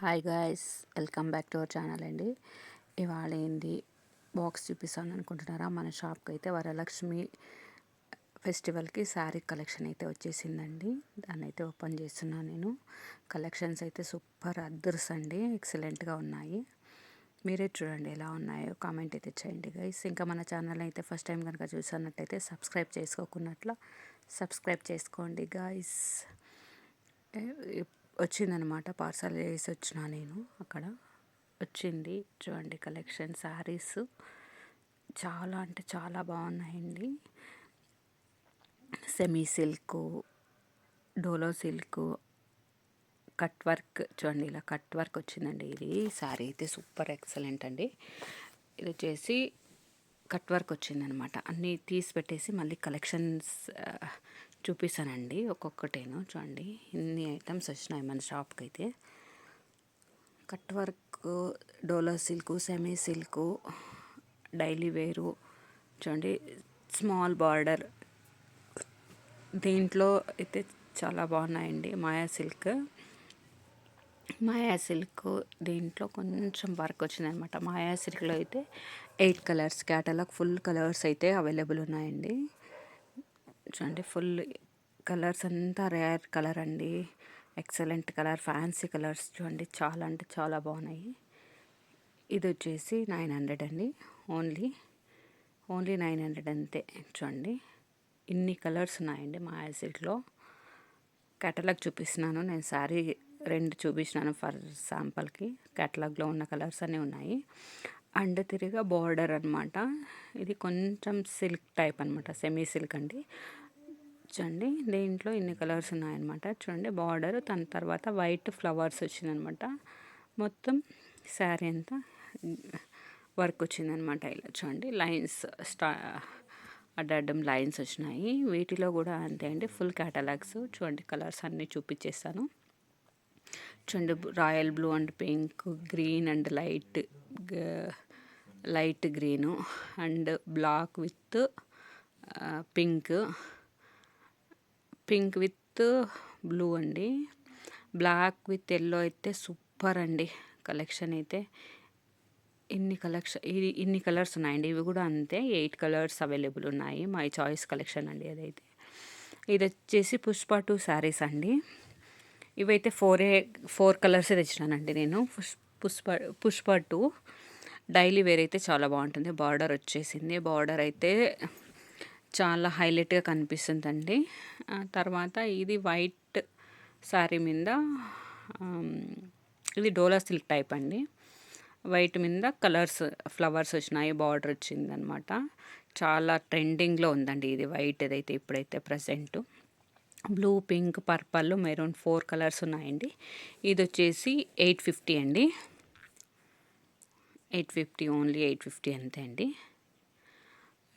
Hi guys welcome back to our channel అండి. ఇవాళ ఏంది? బాక్స్ చూపిస్తాను అనుకుంటున్నారా? మన షాప్కి అయితే వరలక్ష్మి ఫెస్టివల్కి శారీ కలెక్షన్ అయితే వచ్చేసిందండి. దాన్ని అయితే ఓపెన్ చేస్తున్నాను నేను. కలెక్షన్స్ అయితే సూపర్ అద్దర్స్ అండి ఎక్సలెంట్గా ఉన్నాయి. మీరే చూడండి ఎలా ఉన్నాయో కామెంట్ అయితే చేయండి గైస్ ఇంకా మన ఛానల్ అయితే ఫస్ట్ టైం కనుక చూసినట్టయితే సబ్స్క్రైబ్ చేసుకోకున్నట్ల సబ్స్క్రైబ్ చేసుకోండి గాయస్ వచ్చిందనమాట పార్సల్ చేసి వచ్చిన నేను అక్కడ. వచ్చింది. చూడండి కలెక్షన్ శారీస్. చాలా అంటే చాలా బాగున్నాయండి. Semi silk Dola silk cut work. చూడండి ఇలా కట్ వర్క్ వచ్చిందండి. ఇది శారీ అయితే సూపర్ ఎక్సలెంట్ అండి. ఇది వచ్చేసి కట్ వర్క్ వచ్చిందనమాట అన్నీ తీసి పెట్టేసి మళ్ళీ కలెక్షన్స్ చూపిస్తానండి ఒక్కొక్కటేను. చూడండి ఇన్ని ఐటమ్స్ వచ్చినాయి మన షాప్కి అయితే cut work Dola silk semi silk daily wear. చూడండి స్మాల్ బార్డర్. దీంట్లో అయితే చాలా బాగున్నాయండి మాయా సిల్క్. మాయా సిల్క్ దీంట్లో కొంచెం వర్క్ వచ్చిందనమాట. మాయా సిల్క్లో అయితే eight colours catalogue full colours అయితే అవైలబుల్ ఉన్నాయండి. చూడండి ఫుల్ కలర్స్ అంతా రేర్ కలర్ అండి. ఎక్సలెంట్ కలర్ ఫ్యాన్సీ కలర్స్ చూడండి చాలా అంటే చాలా బాగున్నాయి. ఇది వచ్చేసి నైన్ హండ్రెడ్ అండి ఓన్లీ. ఓన్లీ నైన్ హండ్రెడ్ అంతే చూడండి. ఇన్ని కలర్స్ ఉన్నాయండి మా యాసిడ్లో. కేటలాగ్ చూపిస్తున్నాను నేను శారీ రెండు చూపించినాను ఫర్ శాంపుల్కి. కేటలాగ్లో ఉన్న కలర్స్ అన్నీ ఉన్నాయి. అండ్ తిరిగా బార్డర్ అనమాట ఇది కొంచెం సిల్క్ టైప్ అనమాట సెమీ సిల్క్ అండి. చూడండి దీంట్లో ఇన్ని కలర్స్ ఉన్నాయన్నమాట. చూడండి బార్డర్ దాని తర్వాత వైట్ ఫ్లవర్స్ వచ్చిందనమాట మొత్తం శారీ అంతా వర్క్ వచ్చిందనమాట ఇలా. చూడండి లైన్స్ స్టా అడ్డడ్డం లైన్స్ వచ్చినాయి. వీటిలో కూడా అంతే అండి ఫుల్ క్యాటలాగ్స్. చూడండి కలర్స్ అన్నీ చూపించేస్తాను. చూడండి royal blue and pink green and light light green and black with pink. Pink with blue అండి. బ్లాక్ విత్ ఎల్లో అయితే సూపర్ అండి కలెక్షన్ అయితే. ఇన్ని కలెక్షన్ ఇది ఇన్ని కలర్స్ ఉన్నాయండి. ఇవి కూడా అంతే. ఎయిట్ కలర్స్ అవైలబుల్ ఉన్నాయి. మై చాయిస్ కలెక్షన్ అండి అదైతే. ఇది వచ్చేసి పుష్ప టూ శారీస్ అండి. ఇవైతే ఫోరే ఫోర్ కలర్స్ తెచ్చినానండి నేను. Pushpa Pushpa two. Daily wear అయితే చాలా బాగుంటుంది. బార్డర్ వచ్చేసింది. బార్డర్ అయితే చాలా హైలైట్గా కనిపిస్తుందండి. తర్వాత ఇది వైట్ శారీ మీద ఇది డోలా సిల్క్ టైప్ అండి. వైట్ మీద కలర్స్ ఫ్లవర్స్ వచ్చినాయి. బార్డర్ వచ్చింది అనమాట చాలా ట్రెండింగ్లో ఉందండి ఇది వైట్ ఏదైతే ఇప్పుడైతే present. Blue pink purple maroon four colours ఉన్నాయండి. ఇది వచ్చేసి ఎయిట్ ఫిఫ్టీ అండి. Eight fifty only eight fifty అంతే అండి.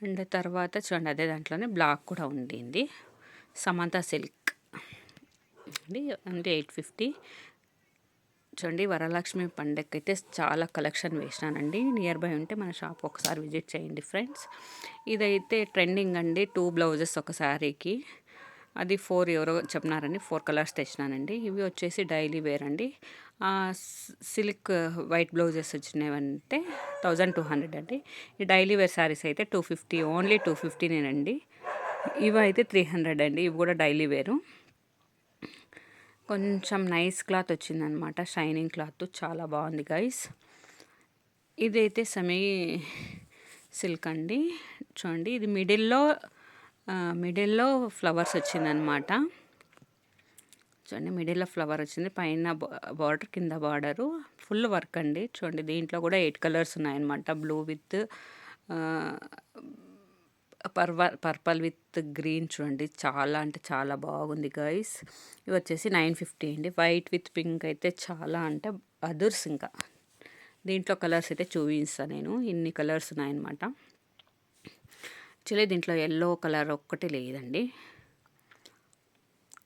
అండ్ తర్వాత చూడండి అదే దాంట్లోనే బ్లాక్ కూడా ఉండింది. సమంత సిల్క్. అండి అంటే ఎయిట్ ఫిఫ్టీ. చూడండి వరలక్ష్మి పండగకి అయితే చాలా కలెక్షన్ వేసినానండి. నియర్ బై ఉంటే మన షాప్ ఒకసారి విజిట్ చేయండి ఫ్రెండ్స్. ఇదైతే ట్రెండింగ్ అండి టూ బ్లౌజెస్ ఒక శారీకి. అది ఫోర్ ఎవరో చెప్పినారండి ఫోర్ కలర్స్ తెచ్చినానండి. ఇవి వచ్చేసి డైలీ వేర్ అండి. సిల్క్ వైట్ బ్లౌజెస్ వచ్చినాయంటే థౌజండ్ టూ హండ్రెడ్ అండి. ఈ డైలీ వేర్ శారీస్ అయితే టూ ఫిఫ్టీ ఓన్లీ టూ ఫిఫ్టీనేనండి ఇవి అయితే త్రీ హండ్రెడ్ అండి ఇవి కూడా డైలీ వేరు. కొంచెం నైస్ క్లాత్ వచ్చిందనమాట షైనింగ్ క్లాత్ చాలా బాగుంది గైస్. ఇదైతే సెమీ సిల్క్ అండి. చూడండి ఇది మిడిల్లో మిడిల్లో ఫ్లవర్స్ వచ్చిందనమాట చూడండి మిడిల్లో ఫ్లవర్ వచ్చింది. పైన బార్డర్ కింద బార్డరు. ఫుల్ వర్క్ అండి. చూడండి దీంట్లో కూడా ఎయిట్ కలర్స్ ఉన్నాయన్నమాట. బ్లూ విత్ పర్వ పర్పల్ విత్ గ్రీన్ చూడండి. చాలా అంటే చాలా బాగుంది గైస్. ఇవి వచ్చేసి నైన్ ఫిఫ్టీ అండి. వైట్ విత్ పింక్ అయితే చాలా అంటే అదర్స్ ఇంకా. దీంట్లో కలర్స్ అయితే చూపిస్తాను నేను. ఇన్ని కలర్స్ ఉన్నాయన్నమాట. యాక్చువల్లీ దీంట్లో ఎల్లో కలర్ ఒక్కటి లేదండి.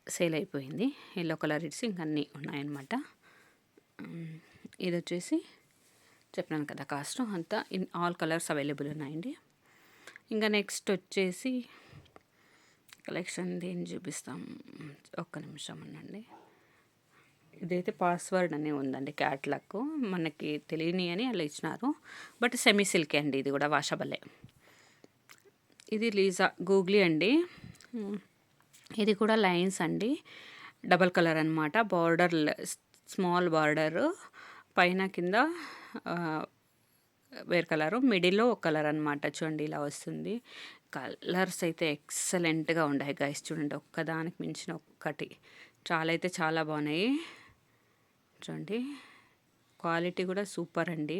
సేల్ అయిపోయింది. ఎల్లో కలర్ ఇట్స్ ఇంకన్నీ ఉన్నాయన్నమాట. ఇది వచ్చేసి చెప్పినాను కదా కాస్ట్ అంతా ఇన్ ఆల్ కలర్స్ అవైలబుల్ ఉన్నాయండి. ఇంకా నెక్స్ట్ వచ్చేసి కలెక్షన్ దేని చూపిస్తాం? ఒక్క నిమిషం ఉండండి. ఇదైతే పాస్వర్డ్ అని ఉందండి క్యాట్లాగ్ మనకి తెలియని అని అలా ఇచ్చినారు. బట్ సెమీ సిల్క్ అండి ఇది కూడా వాషబలే. ఇది లీజా గూగ్లీ అండి. ఇది కూడా లైన్స్ అండి. డబల్ కలర్ అనమాట బార్డర్ స్మాల్ బార్డర్. పైన కింద వేరు కలరు. మిడిల్లో ఒక కలర్ అనమాట చూడండి ఇలా వస్తుంది. కలర్స్ అయితే ఎక్సలెంట్గా ఉన్నాయి గైస్. చూడండి ఒక్కదానికి మించిన ఒక్కటి. చాలా అయితే చాలా బాగున్నాయి. చూడండి క్వాలిటీ కూడా సూపర్ అండి.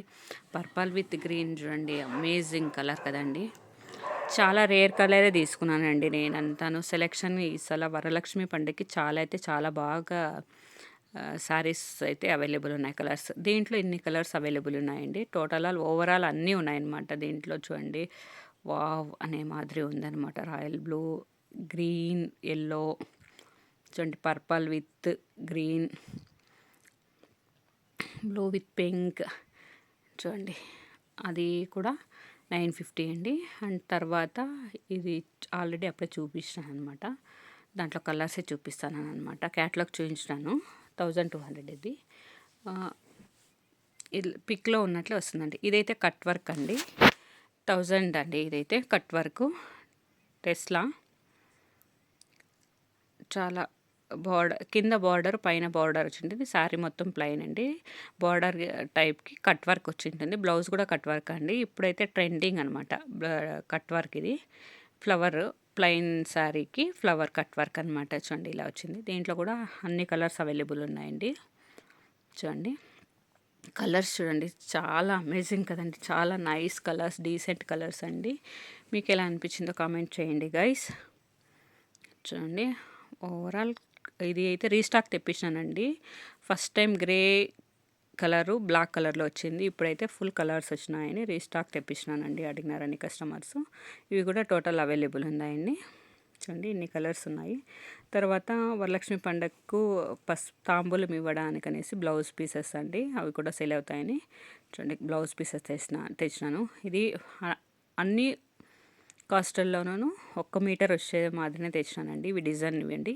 పర్పల్ విత్ గ్రీన్ చూడండి అమేజింగ్ కలర్ కదండి. చాలా రేర్ కలరే తీసుకున్నానండి నేను అంతాను సెలెక్షన్ ఈసారి వరలక్ష్మి పండుగకి చాలా అయితే చాలా బాగా శారీస్ అయితే అవైలబుల్ ఉన్నాయి కలర్స్ దీంట్లో ఇన్ని కలర్స్ అవైలబుల్ ఉన్నాయండి. టోటల్ ఆల్ ఓవరాల్ అన్నీ ఉన్నాయన్నమాట దీంట్లో చూడండి. వావ్ అనే మాదిరి ఉందన్నమాట. రాయల్ బ్లూ గ్రీన్ ఎల్లో చూడండి purple with green blue with pink చూడండి. అది కూడా నైన్ ఫిఫ్టీ అండి. అండ్ తర్వాత ఇది ఆల్రెడీ అప్పుడే చూపించాను అనమాట దాంట్లో కలర్సే చూపిస్తాను అనమాట క్యాట్లాగ్ చూపించినాను. థౌజండ్ టూ హండ్రెడ్ ఇది. పిక్లో ఉన్నట్లే వస్తుందండి. ఇదైతే కట్ వర్క్ అండి. థౌజండ్ అండి ఇదైతే కట్ వర్క్. టెస్లా. చాలా బార్డర్ కింద బార్డర్ పైన బార్డర్ వచ్చింటుంది. శారీ మొత్తం ప్లెయిన్ అండి. బార్డర్ టైప్కి కట్ వర్క్ వచ్చింటుంది. బ్లౌజ్ కూడా కట్ వర్క్ అండి. ఇప్పుడైతే ట్రెండింగ్ అనమాట కట్ వర్క్ ఇది. ఫ్లవర్ ప్లెయిన్ శారీకి ఫ్లవర్ కట్ వర్క్ అనమాట చూడండి ఇలా వచ్చింది. దీంట్లో కూడా అన్ని కలర్స్ అవైలబుల్ ఉన్నాయండి. చూడండి. కలర్స్ చూడండి. చాలా అమేజింగ్ కదండి. చాలా నైస్ కలర్స్ డీసెంట్ కలర్స్ అండి. మీకు ఎలా అనిపించిందో కామెంట్ చేయండి గైస్ చూడండి. ఓవరాల్ ఇది అయితే restock తెప్పించానండి first time grey colour black కలర్లో వచ్చింది. ఇప్పుడైతే ఫుల్ కలర్స్ వచ్చినాయని రీస్టాక్ తెప్పించినానండి అడిగినారని కస్టమర్స్. ఇవి కూడా టోటల్ అవైలబుల్ ఉన్నాయండి. చూడండి ఇన్ని కలర్స్ ఉన్నాయి. తర్వాత వరలక్ష్మి పండగకు పస్ తాంబూలం ఇవ్వడానికి అనేసి బ్లౌజ్ పీసెస్ అండి. అవి కూడా సేల్ అవుతాయని. చూడండి బ్లౌజ్ పీసెస్ తెచ్చిన తెచ్చినాను. ఇది అన్ని కాస్టల్లోనూ ఒక్క మీటర్ వచ్చే మాదిరినే తెచ్చినానండి. ఇవి డిజైన్ ఇవ్వండి.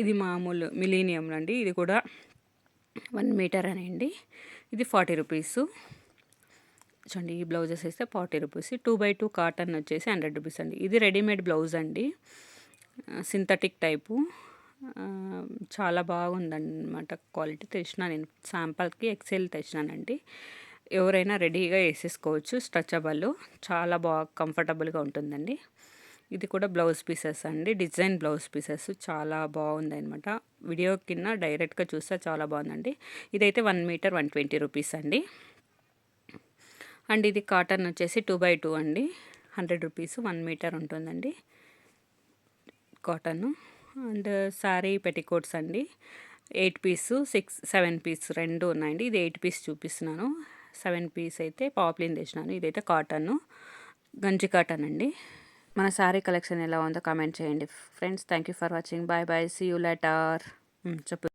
ఇది మామూలు మిలీనియం అండి ఇది కూడా వన్ మీటర్ అనండి ఇది ఫార్టీ రూపీస్. చూడండి ఈ బ్లౌజెస్ వేస్తే forty rupees. Two by two cotton వచ్చేసి హండ్రెడ్ రూపీస్ అండి. ఇది రెడీమేడ్ బ్లౌజ్ అండి. Synthetic type. చాలా బాగుందన్నమాట క్వాలిటీ తెచ్చిన నేను. శాంపల్కి ఎక్సెల్ తెచ్చినానండి. ఎవరైనా రెడీగా వేసేసుకోవచ్చు స్ట్రెచబుల్. చాలా బాగా కంఫర్టబుల్గా ఉంటుందండి. ఇది కూడా బ్లౌజ్ పీసెస్ అండి. డిజైన్ బ్లౌజ్ పీసెస్ చాలా బాగుంది అనమాట వీడియో కింద డైరెక్ట్గా చూస్తే చాలా బాగుందండి. ఇదైతే one metre one twenty rupees అండి. అండ్ ఇది కాటన్ వచ్చేసి టూ బై టూ అండి. హండ్రెడ్ రూపీస్ వన్ మీటర్ ఉంటుందండి. కాటన్ అండ్ శారీ పెటికోట్స్ అండి. Eight piece six seven piece రెండు ఉన్నాయండి. ఇది ఎయిట్ పీస్ చూపిస్తున్నాను. సెవెన్ పీస్ అయితే పాప్లిన్ తెచ్చినాను. ఇదైతే కాటన్ గంజి కాటన్ అండి. మన శారీ కలెక్షన్ ఎలా ఉందో కామెంట్ చేయండి. Friends thank you for watching bye bye see you later చెప్పు.